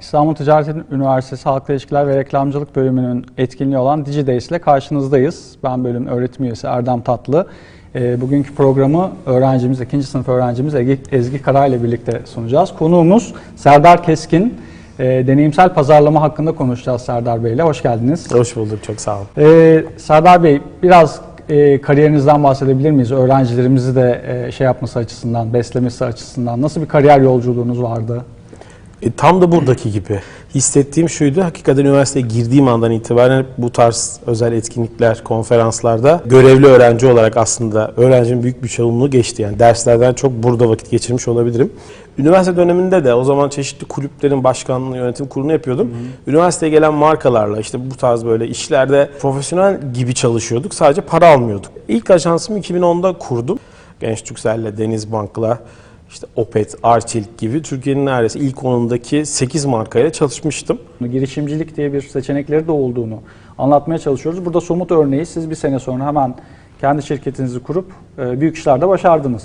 İstanbul Ticaret Üniversitesi Halkla İlişkiler ve Reklamcılık bölümünün etkinliği olan DigiDays ile karşınızdayız. Ben bölüm öğretim üyesi Erdem Tatlı. E, bugünkü programı öğrencimiz, ikinci sınıf öğrencimiz Ezgi, Ezgi Kara ile birlikte sunacağız. Konuğumuz Serdar Keskin. E, deneyimsel pazarlama hakkında konuşacağız Serdar Bey ile. Hoş geldiniz. Hoş bulduk, çok sağ olun. E, Serdar Bey, biraz e, kariyerinizden bahsedebilir miyiz? Öğrencilerimizi de e, şey yapması açısından, beslemesi açısından nasıl bir kariyer yolculuğunuz vardı? E, tam da buradaki gibi. Hissettiğim şuydu, hakikaten üniversiteye girdiğim andan itibaren bu tarz özel etkinlikler, konferanslarda görevli öğrenci olarak aslında öğrencinin büyük bir çoğunluğu geçti. Yani derslerden çok burada vakit geçirmiş olabilirim. Üniversite döneminde de o zaman çeşitli kulüplerin başkanlığı, yönetim kurulunu yapıyordum. Üniversiteye gelen markalarla işte bu tarz böyle işlerde profesyonel gibi çalışıyorduk. Sadece para almıyorduk. İlk ajansımı 2010'da kurdum. Genç Türkcell'le, Denizbank'la, işte Opet, Arçelik gibi Türkiye'nin neredeyse ilk onundaki 8 markayla çalışmıştım. girişimcilik diye bir seçenekleri de olduğunu anlatmaya çalışıyoruz. Burada somut örneği siz bir sene sonra hemen kendi şirketinizi kurup e, büyük işlerde başardınız.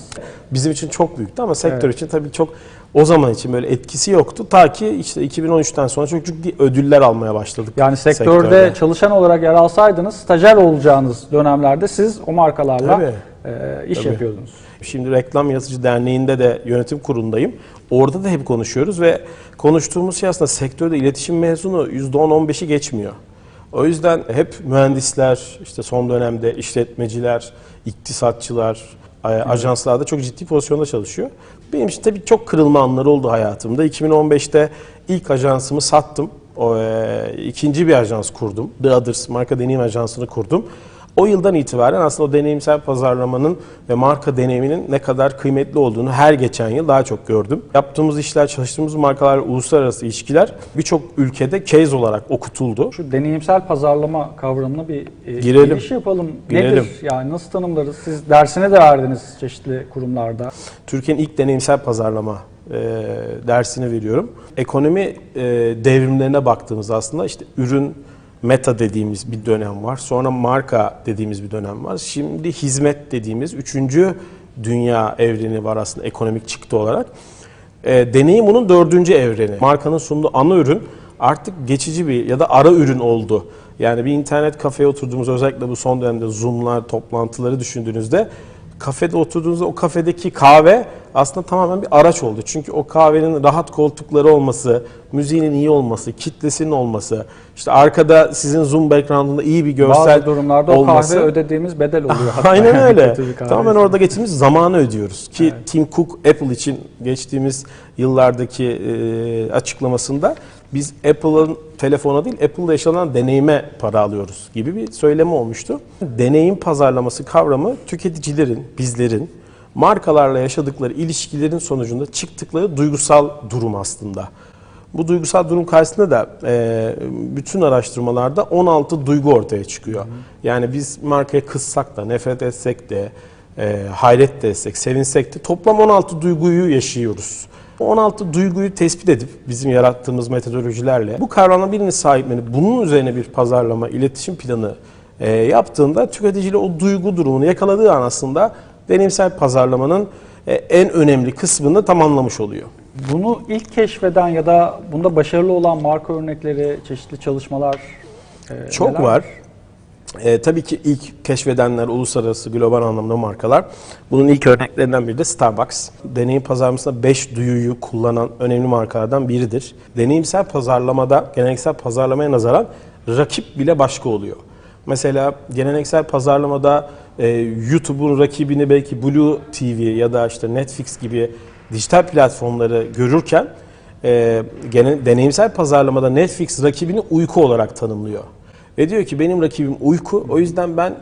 Bizim için çok büyüktü ama sektör için tabii çok o zaman için böyle etkisi yoktu. Ta ki işte 2013'ten sonra çok ciddi ödüller almaya başladık. Yani sektörde, çalışan olarak yer alsaydınız stajyer olacağınız dönemlerde siz o markalarla Tabii. e, iş Tabii. yapıyordunuz. Şimdi Reklam Yaratıcı Derneği'nde de yönetim kurulundayım. Orada da hep konuşuyoruz ve konuştuğumuz şey aslında sektörde iletişim mezunu %10-15'i geçmiyor. O yüzden hep mühendisler, işte son dönemde işletmeciler, iktisatçılar, a- ajanslarda çok ciddi pozisyonda çalışıyor. Benim için tabii çok kırılma anları oldu hayatımda. 2015'te ilk ajansımı sattım. O, e, ikinci bir ajans kurdum. The Others marka deneyim ajansını kurdum. O yıldan itibaren aslında o deneyimsel pazarlamanın ve marka deneyiminin ne kadar kıymetli olduğunu her geçen yıl daha çok gördüm. Yaptığımız işler, çalıştığımız markalarla uluslararası ilişkiler birçok ülkede case olarak okutuldu. Şu deneyimsel pazarlama kavramına bir e, Girelim. giriş yapalım. Girelim. Nedir? Yani nasıl tanımlarız? Siz dersine de verdiniz çeşitli kurumlarda. Türkiye'nin ilk deneyimsel pazarlama e, dersini veriyorum. Ekonomi e, devrimlerine baktığımız aslında işte ürün meta dediğimiz bir dönem var. Sonra marka dediğimiz bir dönem var. Şimdi hizmet dediğimiz üçüncü dünya evreni var aslında ekonomik çıktı olarak. E, deneyim bunun dördüncü evreni. Markanın sunduğu ana ürün artık geçici bir ya da ara ürün oldu. Yani bir internet kafeye oturduğumuz özellikle bu son dönemde Zoom'lar, toplantıları düşündüğünüzde kafede oturduğunuzda o kafedeki kahve aslında tamamen bir araç oldu. Çünkü o kahvenin rahat koltukları olması, müziğinin iyi olması, kitlesinin olması, işte arkada sizin Zoom background'ında iyi bir görsel Bazı durumlarda o olması. kahve ödediğimiz bedel oluyor. hatta. Aynen öyle. Tamamen orada geçtiğimiz zamanı ödüyoruz. Ki Tim Cook Apple için geçtiğimiz yıllardaki açıklamasında biz Apple'ın telefona değil Apple'da yaşanan deneyime para alıyoruz gibi bir söylemi olmuştu. Deneyim pazarlaması kavramı tüketicilerin, bizlerin markalarla yaşadıkları ilişkilerin sonucunda çıktıkları duygusal durum aslında. Bu duygusal durum karşısında da e, bütün araştırmalarda 16 duygu ortaya çıkıyor. Yani biz markaya kızsak da, nefret etsek de, e, hayret de etsek, sevinsek de toplam 16 duyguyu yaşıyoruz. Bu 16 duyguyu tespit edip bizim yarattığımız metodolojilerle bu kavrama birini sahiplenip bunun üzerine bir pazarlama, iletişim planı e, yaptığında tüketiciyle o duygu durumunu yakaladığı an aslında deneyimsel pazarlamanın e, en önemli kısmını tamamlamış oluyor. Bunu ilk keşfeden ya da bunda başarılı olan marka örnekleri, çeşitli çalışmalar e, Çok neler? var. Ee, tabii ki ilk keşfedenler uluslararası global anlamda markalar. Bunun ilk örneklerinden biri de Starbucks. Deneyim pazarlamasında 5 duyuyu kullanan önemli markalardan biridir. Deneyimsel pazarlamada geleneksel pazarlamaya nazaran rakip bile başka oluyor. Mesela geleneksel pazarlamada e, YouTube'un rakibini belki Blue TV ya da işte Netflix gibi dijital platformları görürken e, gene, deneyimsel pazarlamada Netflix rakibini uyku olarak tanımlıyor. Ve diyor ki benim rakibim uyku. O yüzden ben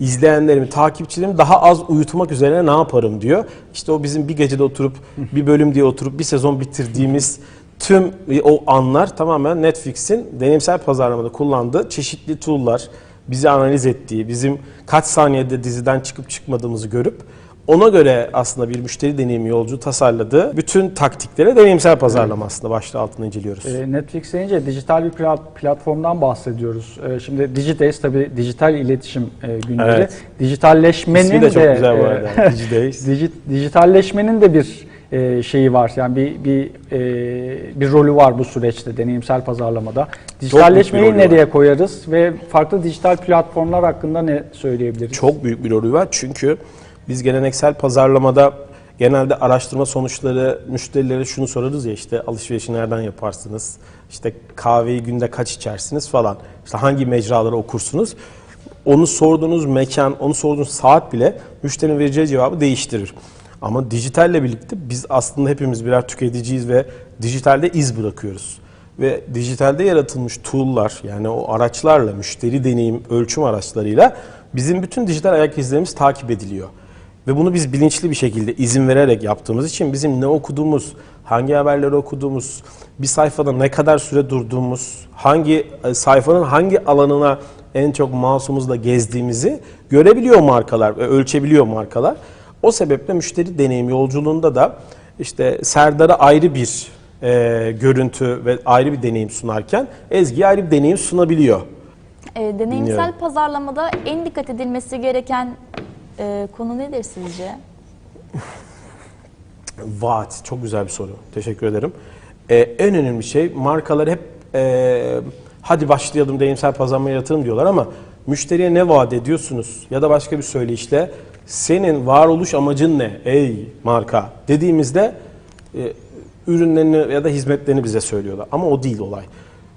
izleyenlerimi, takipçilerimi daha az uyutmak üzerine ne yaparım diyor. İşte o bizim bir gecede oturup bir bölüm diye oturup bir sezon bitirdiğimiz tüm o anlar tamamen Netflix'in deneyimsel pazarlamada kullandığı çeşitli tool'lar, bizi analiz ettiği, bizim kaç saniyede diziden çıkıp çıkmadığımızı görüp ona göre aslında bir müşteri deneyimi yolcu tasarladığı bütün taktiklere deneyimsel pazarlama aslında başlığı altında inceliyoruz. E, Netflix deyince dijital bir plat- platformdan bahsediyoruz. E, Şimdi Digidays tabii dijital iletişim e, gündemi. Evet. Dijitalleşmenin İsmi de çok de güzel bu e, arada. Digidays. diji- dijitalleşmenin de bir e, şeyi var. Yani bir bir e, bir rolü var bu süreçte deneyimsel pazarlamada. Dijitalleşmeyi rolü var. nereye koyarız ve farklı dijital platformlar hakkında ne söyleyebiliriz? Çok büyük bir rolü var çünkü biz geleneksel pazarlamada genelde araştırma sonuçları müşterilere şunu sorarız ya işte alışverişi nereden yaparsınız? İşte kahveyi günde kaç içersiniz falan. İşte hangi mecraları okursunuz? Onu sorduğunuz mekan, onu sorduğunuz saat bile müşterinin vereceği cevabı değiştirir. Ama dijitalle birlikte biz aslında hepimiz birer tüketiciyiz ve dijitalde iz bırakıyoruz. Ve dijitalde yaratılmış tool'lar yani o araçlarla, müşteri deneyim ölçüm araçlarıyla bizim bütün dijital ayak izlerimiz takip ediliyor. Ve bunu biz bilinçli bir şekilde izin vererek yaptığımız için bizim ne okuduğumuz, hangi haberleri okuduğumuz, bir sayfada ne kadar süre durduğumuz, hangi e, sayfanın hangi alanına en çok mouse'umuzla gezdiğimizi görebiliyor markalar ve ölçebiliyor markalar. O sebeple müşteri deneyim yolculuğunda da işte Serdar'a ayrı bir e, görüntü ve ayrı bir deneyim sunarken Ezgi'ye ayrı bir deneyim sunabiliyor. E, deneyimsel Dinliyorum. pazarlamada en dikkat edilmesi gereken e, konu nedir sizce? Vaat. Çok güzel bir soru. Teşekkür ederim. Ee, en önemli şey markalar hep e, hadi başlayalım deneyimsel pazarlama yaratalım diyorlar ama müşteriye ne vaat ediyorsunuz ya da başka bir söyleyişle senin varoluş amacın ne ey marka dediğimizde e, ürünlerini ya da hizmetlerini bize söylüyorlar. Ama o değil olay.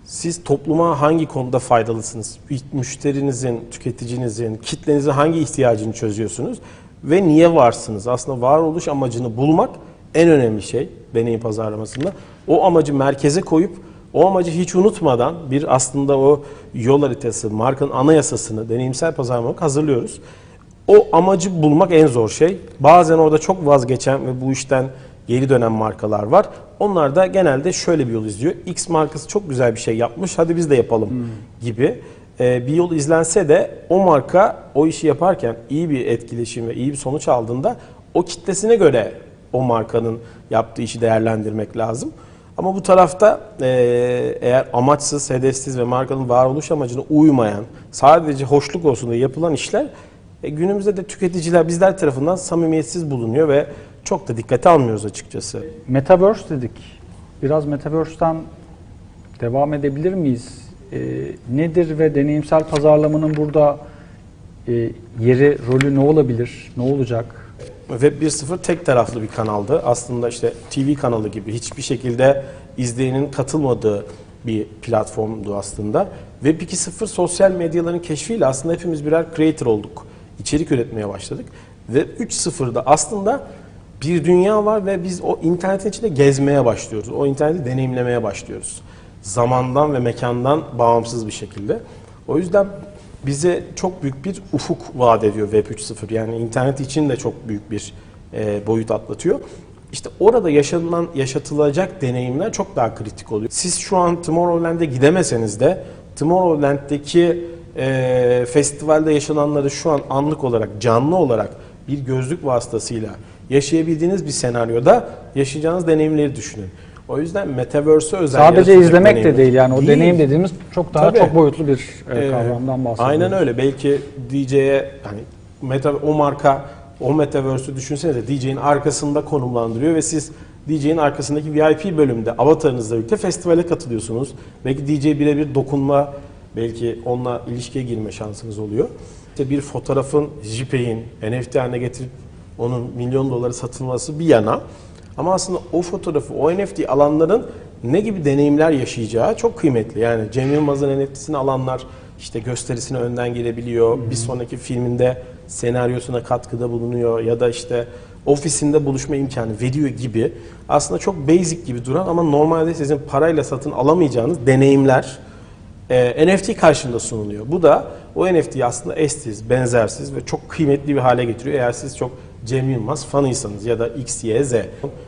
Siz topluma hangi konuda faydalısınız? Müşterinizin, tüketicinizin, kitlenizin hangi ihtiyacını çözüyorsunuz? Ve niye varsınız? Aslında varoluş amacını bulmak en önemli şey deneyim pazarlamasında. O amacı merkeze koyup o amacı hiç unutmadan bir aslında o yol haritası, markanın anayasasını deneyimsel pazarlamak hazırlıyoruz. O amacı bulmak en zor şey. Bazen orada çok vazgeçen ve bu işten geri dönen markalar var. Onlar da genelde şöyle bir yol izliyor. X markası çok güzel bir şey yapmış, hadi biz de yapalım gibi Ee, bir yol izlense de o marka o işi yaparken iyi bir etkileşim ve iyi bir sonuç aldığında o kitlesine göre o markanın yaptığı işi değerlendirmek lazım. Ama bu tarafta e, eğer amaçsız, hedefsiz ve markanın varoluş amacına uymayan, sadece hoşluk olsun diye yapılan işler e, günümüzde de tüketiciler bizler tarafından samimiyetsiz bulunuyor ve çok da dikkate almıyoruz açıkçası. Metaverse dedik. Biraz Metaverse'ten devam edebilir miyiz? Ee, nedir ve deneyimsel pazarlamanın burada e, yeri, rolü ne olabilir, ne olacak? Web 1.0 tek taraflı bir kanaldı. Aslında işte TV kanalı gibi hiçbir şekilde izleyenin katılmadığı bir platformdu aslında. Web 2.0 sosyal medyaların keşfiyle aslında hepimiz birer creator olduk. İçerik üretmeye başladık. Web 3.0'da aslında bir dünya var ve biz o internetin içinde gezmeye başlıyoruz. O interneti deneyimlemeye başlıyoruz. Zamandan ve mekandan bağımsız bir şekilde. O yüzden bize çok büyük bir ufuk vaat ediyor Web 3.0. Yani internet için de çok büyük bir e, boyut atlatıyor. İşte orada yaşanılan, yaşatılacak deneyimler çok daha kritik oluyor. Siz şu an Tomorrowland'e gidemeseniz de Tomorrowland'deki e, festivalde yaşananları şu an anlık olarak, canlı olarak bir gözlük vasıtasıyla yaşayabildiğiniz bir senaryoda yaşayacağınız deneyimleri düşünün. O yüzden Metaverse'e özel Sadece izlemek de deneyimler. değil yani o deneyim dediğimiz çok daha Tabii. çok boyutlu bir e, Ee, kavramdan bahsediyoruz. Aynen öyle. Belki DJ'ye hani meta, o marka o metaverse'ü düşünsenize DJ'in arkasında konumlandırıyor ve siz DJ'in arkasındaki VIP bölümde avatarınızla birlikte festivale katılıyorsunuz. Belki DJ birebir dokunma, belki onunla ilişkiye girme şansınız oluyor. İşte bir fotoğrafın JPEG'in NFT haline getirip onun milyon doları satılması bir yana ama aslında o fotoğrafı, o NFT alanların ne gibi deneyimler yaşayacağı çok kıymetli. Yani Cem Yılmaz'ın NFT'sini alanlar işte gösterisine önden gelebiliyor. Bir sonraki filminde senaryosuna katkıda bulunuyor ya da işte ofisinde buluşma imkanı veriyor gibi. Aslında çok basic gibi duran ama normalde sizin parayla satın alamayacağınız deneyimler e, NFT karşında sunuluyor. Bu da o NFT'yi aslında eşsiz, benzersiz ve çok kıymetli bir hale getiriyor. Eğer siz çok Cem Yılmaz fanıysanız ya da X, Y, Z.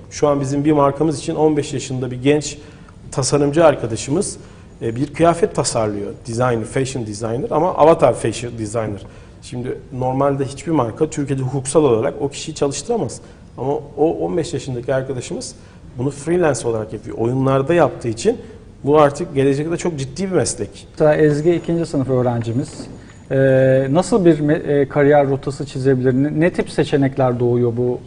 Şu an bizim bir markamız için 15 yaşında bir genç tasarımcı arkadaşımız e, bir kıyafet tasarlıyor. Designer, fashion designer ama avatar fashion designer. Şimdi normalde hiçbir marka Türkiye'de hukuksal olarak o kişiyi çalıştıramaz. Ama o 15 yaşındaki arkadaşımız bunu freelance olarak yapıyor. Oyunlarda yaptığı için bu artık gelecekte çok ciddi bir meslek. Mesela Ezgi ikinci sınıf öğrencimiz. Ee, nasıl bir e, kariyer rotası çizebilir? Ne, ne tip seçenekler doğuyor bu?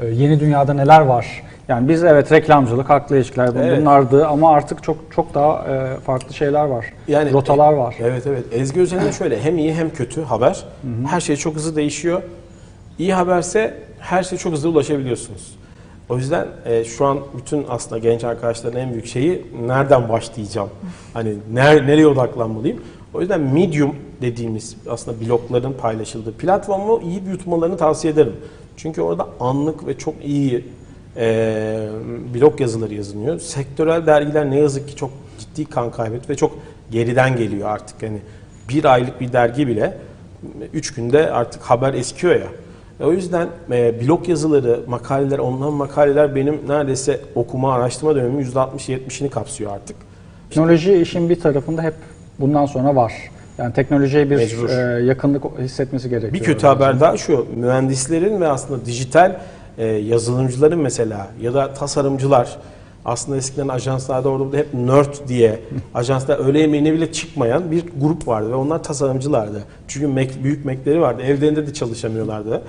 e, yeni dünyada neler var? Yani biz evet reklamcılık, haklı ilişkiler Evet. bunlardı ama artık çok çok daha e, farklı şeyler var. Yani Rotalar e, var. Evet evet. Ezgi Özel'in şöyle hem iyi hem kötü haber. Her şey çok hızlı değişiyor. İyi haberse her şeye çok hızlı ulaşabiliyorsunuz. O yüzden e, şu an bütün aslında genç arkadaşların en büyük şeyi nereden başlayacağım? Hani ner, nereye odaklanmalıyım? O yüzden Medium dediğimiz aslında blogların paylaşıldığı platformu iyi yutmalarını tavsiye ederim. Çünkü orada anlık ve çok iyi e, blog yazıları yazılıyor. Sektörel dergiler ne yazık ki çok ciddi kan kaybetti ve çok geriden geliyor artık. Yani bir aylık bir dergi bile 3 günde artık haber eskiyor ya. O yüzden e, blog yazıları, makaleler, online makaleler benim neredeyse okuma, araştırma dönemimin %60-70'ini kapsıyor artık. Teknoloji işin bir tarafında hep bundan sonra var. Yani teknolojiye bir Mecbur. e, yakınlık hissetmesi gerekiyor. Bir kötü haber daha şu, mühendislerin ve aslında dijital e, yazılımcıların mesela ya da tasarımcılar aslında eskiden ajanslarda orada hep nerd diye ajanslar öğle yemeğine bile çıkmayan bir grup vardı ve onlar tasarımcılardı. Çünkü Mac, büyük Mac'leri vardı, evlerinde de çalışamıyorlardı.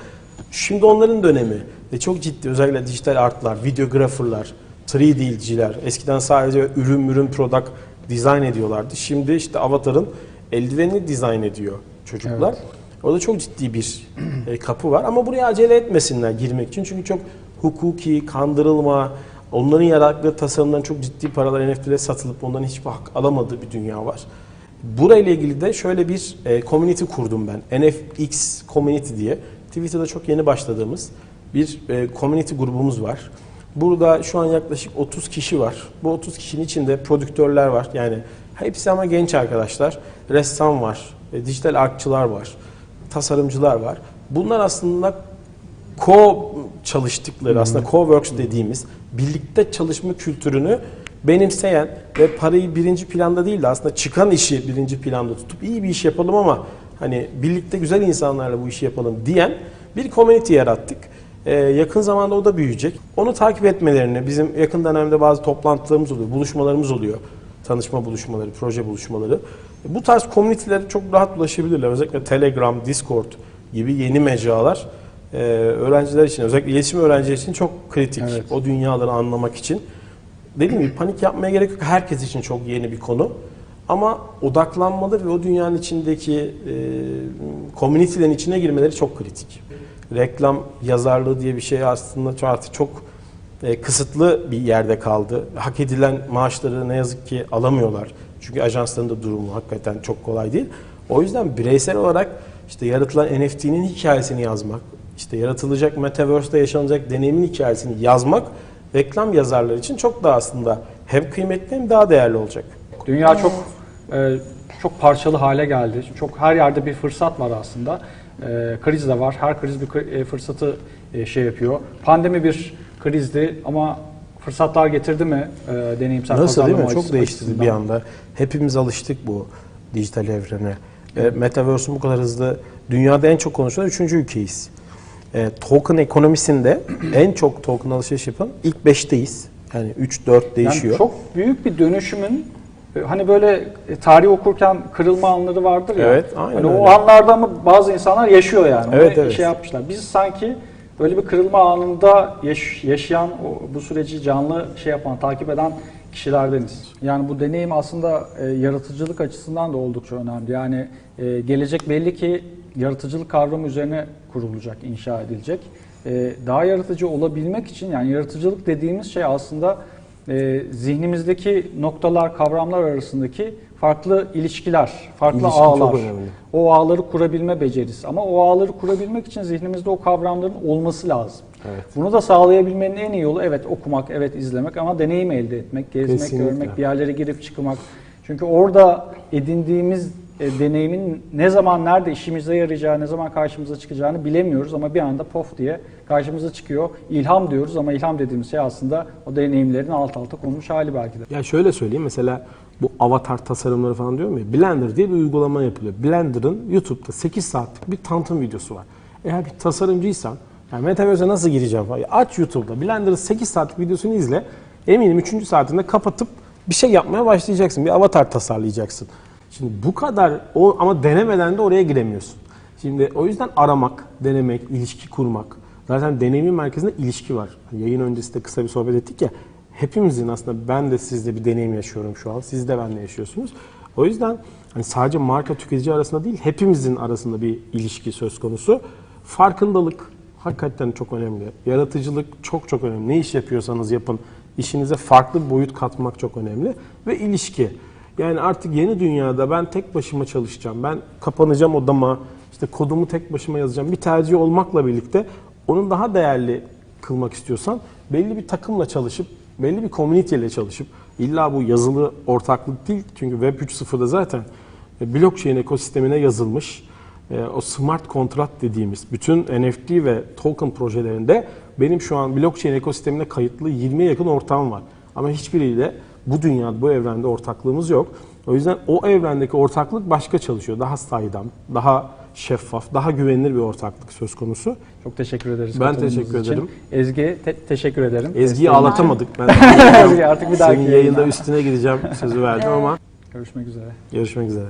Şimdi onların dönemi ve çok ciddi özellikle dijital artlar, videographerlar, 3D'ciler eskiden sadece ürün ürün product design ediyorlardı. Şimdi işte Avatar'ın eldivenini dizayn ediyor çocuklar. Evet. Orada çok ciddi bir e, kapı var ama buraya acele etmesinler girmek için. Çünkü çok hukuki, kandırılma, onların yarattığı tasarımdan çok ciddi paralar NFT'de satılıp onların hiçbir hak alamadığı bir dünya var. Burayla ilgili de şöyle bir e, community kurdum ben. NFX Community diye. Twitter'da çok yeni başladığımız bir e, community grubumuz var. Burada şu an yaklaşık 30 kişi var. Bu 30 kişinin içinde prodüktörler var. Yani hepsi ama genç arkadaşlar. Ressam var, e, dijital artçılar var, tasarımcılar var. Bunlar aslında co çalıştıkları aslında co-works dediğimiz birlikte çalışma kültürünü benimseyen ve parayı birinci planda değil de aslında çıkan işi birinci planda tutup iyi bir iş yapalım ama hani birlikte güzel insanlarla bu işi yapalım diyen bir community yarattık. Ee, yakın zamanda o da büyüyecek. Onu takip etmelerini, bizim yakın dönemde bazı toplantılarımız oluyor, buluşmalarımız oluyor. Tanışma buluşmaları, proje buluşmaları. Bu tarz komünitelere çok rahat ulaşabilirler. Özellikle Telegram, Discord gibi yeni mecralar e, öğrenciler için, özellikle iletişim öğrencileri için çok kritik. Evet. O dünyaları anlamak için. Dediğim gibi panik yapmaya gerek yok. Herkes için çok yeni bir konu. Ama odaklanmaları ve o dünyanın içindeki e, komünitelerin içine girmeleri çok kritik. Reklam yazarlığı diye bir şey aslında çok- artık çok kısıtlı bir yerde kaldı. Hak edilen maaşları ne yazık ki alamıyorlar. Çünkü ajansların da durumu hakikaten çok kolay değil. O yüzden bireysel olarak işte yaratılan NFT'nin hikayesini yazmak, işte yaratılacak Metaverse'de yaşanacak deneyimin hikayesini yazmak reklam yazarları için çok daha aslında hem kıymetli hem daha değerli olacak. Dünya çok e, çok parçalı hale geldi. Çok her yerde bir fırsat var aslında. E, kriz de var. Her kriz bir e, fırsatı e, şey yapıyor. Pandemi bir krizdi ama fırsatlar getirdi mi e, deneyimsel Nasıl değil mi? Çok değişti açısından? bir anda. Hepimiz alıştık bu dijital evrene. E, Metaverse'ün bu kadar hızlı dünyada en çok konuşulan üçüncü ülkeyiz. E, token ekonomisinde en çok token alışveriş yapan ilk 5'teyiz. Yani 3-4 değişiyor. Yani çok büyük bir dönüşümün e, hani böyle e, tarih okurken kırılma anları vardır ya. Evet, aynen hani öyle. o anlarda mı bazı insanlar yaşıyor yani. Onu Evet, evet. şey yapmışlar. Biz sanki böyle bir kırılma anında yaş- yaşayan, o, bu süreci canlı şey yapan, takip eden kişilerdeniz. Yani bu deneyim aslında e, yaratıcılık açısından da oldukça önemli. Yani e, gelecek belli ki yaratıcılık kavramı üzerine kurulacak, inşa edilecek. E, daha yaratıcı olabilmek için yani yaratıcılık dediğimiz şey aslında e, zihnimizdeki noktalar, kavramlar arasındaki farklı ilişkiler, farklı İlişki ağlar. O ağları kurabilme becerisi. Ama o ağları kurabilmek için zihnimizde o kavramların olması lazım. Evet. Bunu da sağlayabilmenin en iyi yolu evet okumak, evet izlemek ama deneyim elde etmek, gezmek, Kesinlikle. görmek, bir yerlere girip çıkmak. Çünkü orada edindiğimiz e, deneyimin ne zaman nerede işimize yarayacağı, ne zaman karşımıza çıkacağını bilemiyoruz ama bir anda pof diye karşımıza çıkıyor. İlham diyoruz ama ilham dediğimiz şey aslında o deneyimlerin alt alta konmuş hali belki de. Ya şöyle söyleyeyim mesela bu avatar tasarımları falan diyorum ya Blender diye bir uygulama yapılıyor. Blender'ın YouTube'da 8 saatlik bir tanıtım videosu var. Eğer bir tasarımcıysan yani Metaverse'e nasıl gireceğim falan. Aç YouTube'da Blender'ın 8 saatlik videosunu izle. Eminim 3. saatinde kapatıp bir şey yapmaya başlayacaksın. Bir avatar tasarlayacaksın. Şimdi bu kadar o ama denemeden de oraya giremiyorsun. Şimdi o yüzden aramak, denemek, ilişki kurmak. Zaten deneyimin merkezinde ilişki var. Hani Yayın öncesinde kısa bir sohbet ettik ya. Hepimizin aslında ben de sizde bir deneyim yaşıyorum şu an. Siz de benle yaşıyorsunuz. O yüzden hani sadece marka tüketici arasında değil hepimizin arasında bir ilişki söz konusu. Farkındalık hakikaten çok önemli. Yaratıcılık çok çok önemli. Ne iş yapıyorsanız yapın. İşinize farklı bir boyut katmak çok önemli. Ve ilişki. Yani artık yeni dünyada ben tek başıma çalışacağım. Ben kapanacağım odama, işte kodumu tek başıma yazacağım. Bir tercih olmakla birlikte onun daha değerli kılmak istiyorsan belli bir takımla çalışıp, belli bir community ile çalışıp illa bu yazılı ortaklık değil. Çünkü Web 3.0'da zaten e, blockchain ekosistemine yazılmış e, o smart kontrat dediğimiz bütün NFT ve token projelerinde benim şu an blockchain ekosistemine kayıtlı 20'ye yakın ortağım var. Ama hiçbiriyle bu dünyada, bu evrende ortaklığımız yok. O yüzden o evrendeki ortaklık başka çalışıyor. Daha saydam, daha şeffaf, daha güvenilir bir ortaklık söz konusu. Çok teşekkür ederiz. Ben teşekkür için. ederim. Ezgi te- teşekkür ederim. Ezgi'yi ağlatamadık. Ben. Ezgi artık bir dahaki senin yayında üstüne gideceğim sözü verdim ama Görüşmek üzere. görüşmek üzere.